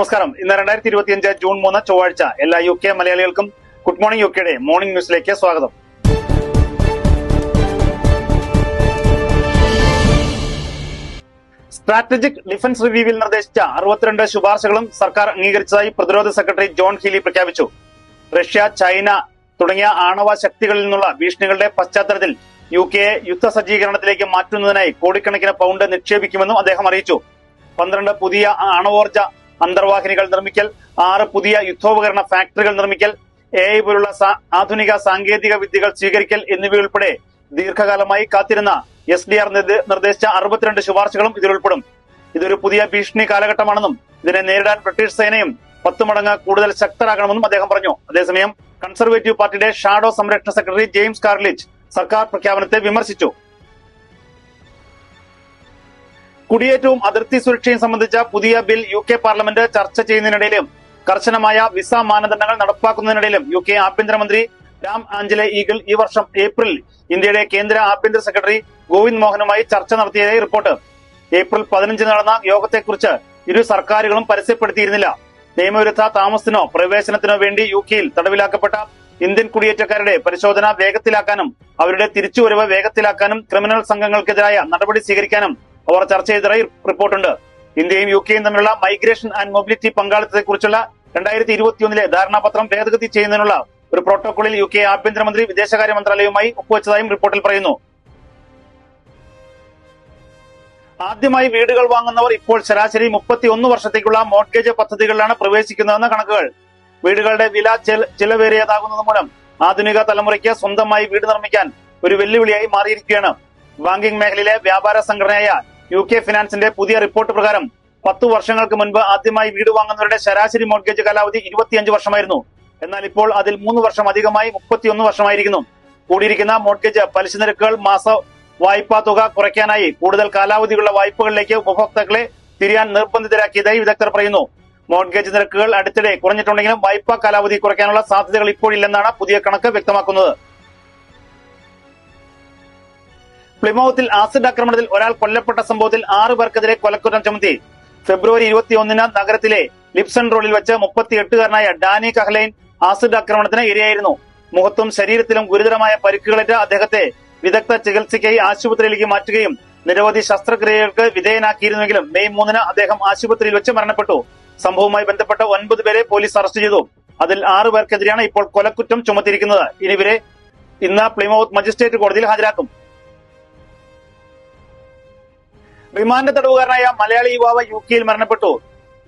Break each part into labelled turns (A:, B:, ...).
A: നമസ്കാരം. ഇന്ന് രണ്ടായിരത്തി ഇരുപത്തിയഞ്ച് ജൂൺ മൂന്ന് ചൊവ്വാഴ്ച എല്ലാ യു കെ മലയാളികൾക്കും ഗുഡ് മോർണിംഗ് യു കെയുടെ മോർണിംഗ് ന്യൂസിലേക്ക് സ്വാഗതം. സ്ട്രാറ്റജിക് ഡിഫൻസ് റിവ്യൂവിൽ നിർദ്ദേശിച്ച അറുപത്തിരണ്ട് ശുപാർശകളും സർക്കാർ അംഗീകരിച്ചതായി പ്രതിരോധ സെക്രട്ടറി ജോൺ ഹീലി പ്രഖ്യാപിച്ചു. റഷ്യ ചൈന തുടങ്ങിയ ആണവ ശക്തികളിൽ നിന്നുള്ള ഭീഷണികളുടെ പശ്ചാത്തലത്തിൽ യു കെ യുദ്ധ സജ്ജീകരണത്തിലേക്ക് മാറ്റുന്നതിനായി കോടിക്കണക്കിന് പൗണ്ട് നിക്ഷേപിക്കുമെന്നും അദ്ദേഹം അറിയിച്ചു. പന്ത്രണ്ട് പുതിയ ആണവോർജ അന്തർവാഹിനികൾ നിർമ്മിക്കൽ ആറ് പുതിയ യുദ്ധോപകരണ ഫാക്ടറികൾ നിർമ്മിക്കൽ എ ഐ പോലുള്ള ആധുനിക സാങ്കേതിക വിദ്യകൾ സ്വീകരിക്കൽ എന്നിവയുൾപ്പെടെ ദീർഘകാലമായി കാത്തിരുന്ന എസ് ഡി ആർ നിർദ്ദേശിച്ച അറുപത്തിരണ്ട് ശുപാർശകളും ഇതിലുൾപ്പെടും ഇതൊരു പുതിയ ഭീഷണി കാലഘട്ടമാണെന്നും ഇതിനെ നേരിടാൻ ബ്രിട്ടീഷ് സേനയും പത്ത് മടങ്ങ് കൂടുതൽ ശക്തരാകണമെന്നും അദ്ദേഹം പറഞ്ഞു. അതേസമയം കൺസർവേറ്റീവ് പാർട്ടിയുടെ ഷാഡോ സംരക്ഷണ സെക്രട്ടറി ജെയിംസ് കാർലിച്ച് സർക്കാർ പ്രഖ്യാപനത്തെ വിമർശിച്ചു. കുടിയേറ്റവും അതിർത്തി സുരക്ഷയും സംബന്ധിച്ച പുതിയ ബിൽ യു കെ പാർലമെന്റ് ചർച്ച ചെയ്യുന്നതിനിടയിലും കർശനമായ വിസ മാനദണ്ഡങ്ങൾ നടപ്പാക്കുന്നതിനിടയിലും യു കെ ആഭ്യന്തരമന്ത്രി രാം ആഞ്ചലെ ഈഗിൾ ഈ വർഷം ഏപ്രിൽ ഇന്ത്യയുടെ കേന്ദ്ര ആഭ്യന്തര സെക്രട്ടറി ഗോവിന്ദ് മോഹനുമായി ചർച്ച നടത്തിയതായി റിപ്പോർട്ട്. ഏപ്രിൽ പതിനഞ്ചിന് നടന്ന യോഗത്തെക്കുറിച്ച് ഇരു സർക്കാരുകളും പരസ്യപ്പെടുത്തിയിരുന്നില്ല. നിയമവിരുദ്ധ താമസത്തിനോ പ്രവേശനത്തിനോ വേണ്ടി യു കെയിൽ തടവിലാക്കപ്പെട്ട ഇന്ത്യൻ കുടിയേറ്റക്കാരുടെ പരിശോധന വേഗത്തിലാക്കാനും അവരുടെ തിരിച്ചുവരവ് വേഗത്തിലാക്കാനും ക്രിമിനൽ സംഘങ്ങൾക്കെതിരായ നടപടി സ്വീകരിക്കാനും അവർ ചർച്ച ചെയ്ത റിപ്പോർട്ടുണ്ട്. ഇന്ത്യയും യു കെയും തമ്മിലുള്ള മൈഗ്രേഷൻ ആൻഡ് മൊബിലിറ്റി പങ്കാളിത്തത്തെക്കുറിച്ചുള്ള രണ്ടായിരത്തി ഇരുപത്തിയൊന്നിലെ ധാരണാപത്രം ഭേദഗതി ചെയ്യുന്നതിനുള്ള ഒരു പ്രോട്ടോകോളിൽ യു കെ ആഭ്യന്തരമന്ത്രി വിദേശകാര്യ മന്ത്രാലയവുമായി ഒപ്പുവെച്ചതായും റിപ്പോർട്ടിൽ പറയുന്നു. ആദ്യമായി വീടുകൾ വാങ്ങുന്നവർ ഇപ്പോൾ ശരാശരി മുപ്പത്തിയൊന്ന് വർഷത്തേക്കുള്ള മോർഗേജ് പദ്ധതികളിലാണ് പ്രവേശിക്കുന്നതെന്ന കണക്കുകൾ. വീടുകളുടെ വില ചെല- ചിലവേറിയതാകുന്നത് മൂലം ആധുനിക തലമുറയ്ക്ക് സ്വന്തമായി വീട് നിർമ്മിക്കാൻ ഒരു വെല്ലുവിളിയായി മാറിയിരിക്കുകയാണ്. ബാങ്കിംഗ് മേഖലയിലെ വ്യാപാര സംഘടനയായ യു കെ ഫിനാൻസിന്റെ പുതിയ റിപ്പോർട്ട് പ്രകാരം പത്തു വർഷങ്ങൾക്ക് മുൻപ് ആദ്യമായി വീട് വാങ്ങുന്നവരുടെ ശരാശരി മോർഗേജ് കാലാവധി ഇരുപത്തിയഞ്ച് വർഷമായിരുന്നു. എന്നാൽ ഇപ്പോൾ അതിൽ മൂന്ന് വർഷം അധികമായി മുപ്പത്തിയൊന്ന് വർഷമായിരിക്കുന്നു. കൂടിയിരിക്കുന്ന മോർഗേജ് പലിശ നിരക്കുകൾ മാസ വായ്പാ തുക കുറയ്ക്കാനായി കൂടുതൽ കാലാവധിയുള്ള വായ്പകളിലേക്ക് ഉപഭോക്താക്കളെ തിരിയാൻ നിർബന്ധിതരാക്കിയതായി വിദഗ്ധർ പറയുന്നു. മോർഗേജ് നിരക്കുകൾ അടുത്തിടെ കുറഞ്ഞിട്ടുണ്ടെങ്കിലും വായ്പാ കാലാവധി കുറയ്ക്കാനുള്ള സാധ്യതകൾ ഇപ്പോഴില്ലെന്നാണ് പുതിയ കണക്ക് വ്യക്തമാക്കുന്നത്. പ്ലിമൌത്തിൽ ആസിഡ് ആക്രമണത്തിൽ ഒരാൾ കൊല്ലപ്പെട്ട സംഭവത്തിൽ ആറു പേർക്കെതിരെ കൊലക്കുറ്റം ചുമത്തി. ഫെബ്രുവരി ഇരുപത്തിയൊന്നിന് നഗരത്തിലെ ലിപ്സൺ റോഡിൽ വെച്ച് മുപ്പത്തിയെട്ടുകാരനായ ഡാനി കഹ്ലൈൻ ആസിഡ് ആക്രമണത്തിന് ഇരയായിരുന്നു. മുഖത്തും ശരീരത്തിലും ഗുരുതരമായ പരിക്കുകളേറ്റ അദ്ദേഹത്തെ വിദഗ്ധ ചികിത്സയ്ക്കായി ആശുപത്രിയിലേക്ക് മാറ്റുകയും നിരവധി ശസ്ത്രക്രിയകൾക്ക് വിധേയനാക്കിയിരുന്നുവെങ്കിലും മെയ് മൂന്നിന് അദ്ദേഹം ആശുപത്രിയിൽ വെച്ച് മരണപ്പെട്ടു. സംഭവവുമായി ബന്ധപ്പെട്ട ഒൻപത് പേരെ പോലീസ് അറസ്റ്റ് ചെയ്തു. അതിൽ ആറു പേർക്കെതിരെയാണ് ഇപ്പോൾ കൊലക്കുറ്റം ചുമത്തിയിരിക്കുന്നത്. ഇനി ഇന്ന് പ്ലിമൌത്ത് മജിസ്ട്രേറ്റ് കോടതിയിൽ ഹാജരാക്കും. റിമാൻഡ് തടവുകാരനായ മലയാളി യുവാവ് യു കെയിൽ മരണപ്പെട്ടു.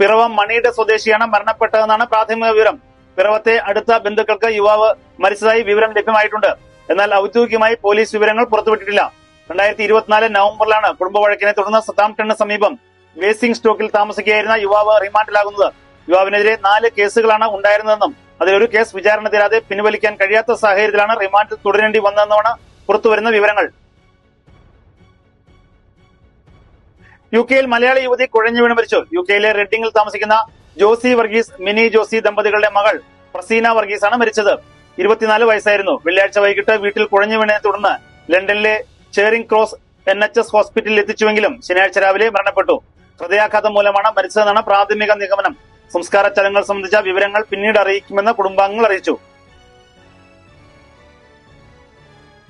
A: പിറവം മണിയുടെ സ്വദേശിയാണ് മരണപ്പെട്ടതെന്നാണ് പ്രാഥമിക വിവരം. പിറവത്തെ അടുത്ത ബന്ധുക്കൾക്ക് യുവാവ് മരിച്ചതായി വിവരം ലഭ്യമായിട്ടുണ്ട്. എന്നാൽ ഔദ്യോഗികമായി പോലീസ് വിവരങ്ങൾ പുറത്തുവിട്ടിട്ടില്ല. രണ്ടായിരത്തി ഇരുപത്തിനാല് നവംബറിലാണ് കുടുംബ വഴക്കിനെ തുടർന്ന് സതാംപ്ടണിന് സമീപം വേസിംഗ് സ്റ്റോക്കിൽ താമസിക്കുകയായിരുന്ന യുവാവ് റിമാൻഡിലാകുന്നത്. യുവാവിനെതിരെ നാല് കേസുകളാണ് ഉണ്ടായിരുന്നതെന്നും അതിലൊരു കേസ് വിചാരണ തീരാതെ പിൻവലിക്കാൻ കഴിയാത്ത സാഹചര്യത്തിലാണ് റിമാൻഡ് തുടരേണ്ടി വന്നതെന്നുമാണ് പുറത്തുവരുന്ന വിവരങ്ങൾ. യു കെയിൽ മലയാളി യുവതി കുഴഞ്ഞു വീണ് മരിച്ചു. യു കെയിലെ റെഡിംഗിൽ താമസിക്കുന്ന ജോസി വർഗീസ് മിനി ജോസി ദമ്പതികളുടെ മകൾ പ്രസീന വർഗീസാണ് മരിച്ചത്. ഇരുപത്തിനാല് വയസ്സായിരുന്നു. വെള്ളിയാഴ്ച വൈകിട്ട് വീട്ടിൽ കുഴഞ്ഞു വീണതിനെ തുടർന്ന് ലണ്ടനിലെ Charing Cross N H S ഹോസ്പിറ്റലിൽ എത്തിച്ചുവെങ്കിലും ശനിയാഴ്ച രാവിലെ മരണപ്പെട്ടു. ഹൃദയാഘാതം മൂലമാണ് മരിച്ചതെന്നാണ് പ്രാഥമിക നിഗമനം. സംസ്കാര ചടങ്ങുകൾ സംബന്ധിച്ച വിവരങ്ങൾ പിന്നീട് അറിയിക്കുമെന്ന് കുടുംബാംഗങ്ങൾ അറിയിച്ചു.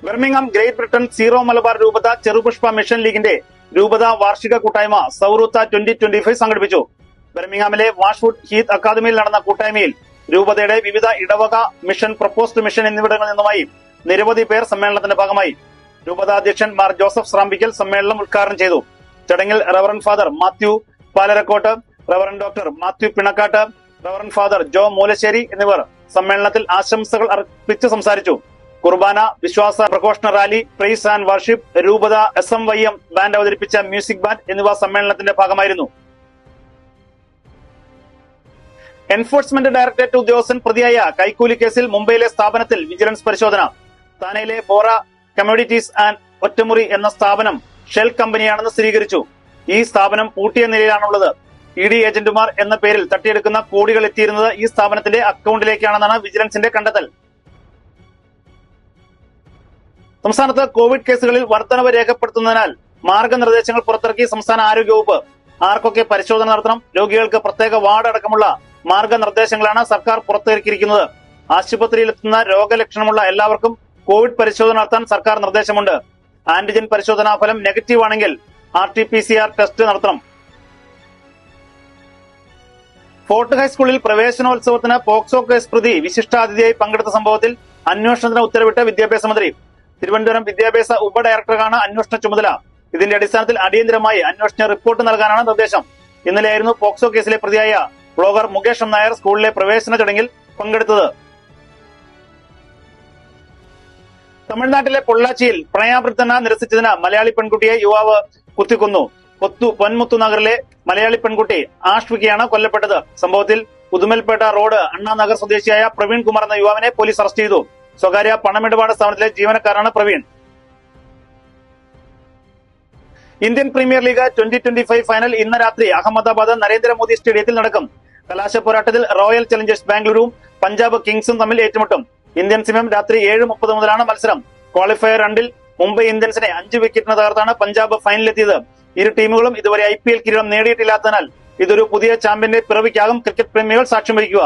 A: Birmingham Great Britain Syro Malabar രൂപത ചെറുപുഷ്പ മിഷൻ ലീഗിന്റെ രൂപത വാർഷിക കൂട്ടായ്മ സൗരൂത്ത ട്വന്റി ട്വന്റി ഫൈവ് സംഘടിപ്പിച്ചു. ബെർമിംഗാമിലെ വാഷ്വുഡ് ഹീത്ത് അക്കാദമിയിൽ നടന്ന കൂട്ടായ്മയിൽ രൂപതയുടെ വിവിധ ഇടവക മിഷൻ പ്രപ്പോസ്ഡ് മിഷൻ എന്നിവിടങ്ങളിൽ നിന്നുമായി നിരവധി പേർ സമ്മേളനത്തിന്റെ ഭാഗമായി രൂപത അധ്യക്ഷൻ മാർ ജോസഫ് സ്രാമ്പിക്കൽ സമ്മേളനം ഉദ്ഘാടനം ചെയ്തു. ചടങ്ങിൽ reverend father Mathew Palarakkottu reverend doctor Mathew Pinakkattu reverend father Jo Moolasseri എന്നിവർ സമ്മേളനത്തിൽ ആശംസകൾ അർപ്പിച്ച് സംസാരിച്ചു. കുർബാന വിശ്വാസ പ്രഘോഷണ റാലി പ്രൈസ് ആൻഡ് വർഷിപ്പ് രൂപത S M Y M band അവതരിപ്പിച്ച മ്യൂസിക് ബാൻഡ് എന്നിവ സമ്മേളനത്തിന്റെ ഭാഗമായിരുന്നു. എൻഫോഴ്സ്മെന്റ് ഡയറക്ടറേറ്റ് ഉദ്യോഗസ്ഥൻ പ്രതിയായ കൈക്കൂലി കേസിൽ മുംബൈയിലെ സ്ഥാപനത്തിൽ വിജിലൻസ് പരിശോധന. താനയിലെ ബോറ കമ്മ്യൂണിറ്റീസ് ആൻഡ് ഒറ്റമുറി എന്ന സ്ഥാപനം ഷെൽ കമ്പനിയാണെന്ന് സ്ഥിരീകരിച്ചു. ഈ സ്ഥാപനം പൂട്ടിയ നിലയിലാണുള്ളത്. ഇ ഡി ഏജന്റുമാർ എന്ന പേരിൽ തട്ടിയെടുക്കുന്ന കോടികൾ എത്തിയിരുന്നത് ഈ സ്ഥാപനത്തിന്റെ അക്കൗണ്ടിലേക്കാണെന്നാണ് വിജിലൻസിന്റെ കണ്ടെത്തൽ. സംസ്ഥാനത്ത് കോവിഡ് കേസുകളിൽ വർധനവ് രേഖപ്പെടുത്തുന്നതിനാൽ മാർഗനിർദ്ദേശങ്ങൾ പുറത്തിറക്കി സംസ്ഥാന ആരോഗ്യവകുപ്പ്. ആർക്കൊക്കെ പരിശോധന നടത്തണം? രോഗികൾക്ക് പ്രത്യേക വാർഡ് അടക്കമുള്ള മാർഗനിർദ്ദേശങ്ങളാണ് സർക്കാർ പുറത്തിറക്കിയിരിക്കുന്നത്. ആശുപത്രിയിലെത്തുന്ന രോഗലക്ഷണമുള്ള എല്ലാവർക്കും കോവിഡ് പരിശോധന നടത്താൻ സർക്കാർ നിർദ്ദേശമുണ്ട്. ആന്റിജൻ പരിശോധനാ ഫലം നെഗറ്റീവ് ആണെങ്കിൽ R T P C R test നടത്തണം. ഫോർട്ട് ഹൈസ്കൂളിൽ പ്രവേശനോത്സവത്തിന് പോക്സോ കേസ് പ്രതി വിശിഷ്ടാതിഥിയായി പങ്കെടുത്ത സംഭവത്തിൽ അന്വേഷണത്തിന് ഉത്തരവിട്ട് വിദ്യാഭ്യാസ മന്ത്രി തിരുവനന്തപുരം വിദ്യാഭ്യാസ ഉപ ഡയറക്ടർക്കാണ് അന്വേഷണ ചുമതല. ഇതിന്റെ അടിസ്ഥാനത്തിൽ അടിയന്തരമായി അന്വേഷണ റിപ്പോർട്ട് നൽകാനാണ് നിർദ്ദേശം. ഇന്നലെയായിരുന്നു പോക്സോ കേസിലെ പ്രതിയായ ബ്ലോഗർ മുകേഷ് നായർ സ്കൂളിലെ പ്രവേശന ചടങ്ങിൽ പങ്കെടുത്തത്. തമിഴ്നാട്ടിലെ പൊള്ളാച്ചിയിൽ പ്രണയാഭ്യർത്ഥന നിരസിച്ചതിന് മലയാളി പെൺകുട്ടിയെ യുവാവ് കുത്തിക്കൊന്നു. കൊത്തു പൊന്മുത്തു നഗറിലെ മലയാളി പെൺകുട്ടി ആഷ്വികയാണ് കൊല്ലപ്പെട്ടത്. സംഭവത്തിൽ ഉദുമൽപേട്ട റോഡ് അണ്ണാനഗർ സ്വദേശിയായ പ്രവീൺ കുമാർ എന്ന യുവാവിനെ പോലീസ് അറസ്റ്റ് ചെയ്തു. സ്വകാര്യ പണമിടപാട് സ്ഥാപനത്തിലെ ജീവനക്കാരാണ് Praveen. Indian Premier League twenty twenty five final ഇന്ന് രാത്രി അഹമ്മദാബാദ് നരേന്ദ്രമോദി സ്റ്റേഡിയത്തിൽ നടക്കും. കലാശ പോരാട്ടത്തിൽ റോയൽ ചലഞ്ചേഴ്സ് ബാംഗ്ലൂരും പഞ്ചാബ് കിങ്സും തമ്മിൽ ഏറ്റുമുട്ടും. ഇന്ത്യൻ സമയം രാത്രി ഏഴ് മുപ്പത് മുതലാണ് മത്സരം. ക്വാളിഫയർ രണ്ടിൽ മുംബൈ ഇന്ത്യൻസിനെ അഞ്ച് വിക്കറ്റിന് തകർത്താണ് പഞ്ചാബ് ഫൈനലിലെത്തിയത്. ഇരു ടീമുകളും ഇതുവരെ ഐ പി എൽ കിരീടം നേടിയിട്ടില്ലാത്തതിനാൽ ഇതൊരു പുതിയ ചാമ്പ്യന്റെ പിറവിക്കാകും ക്രിക്കറ്റ് പ്രേമികൾ സാക്ഷ്യം വഹിക്കുക.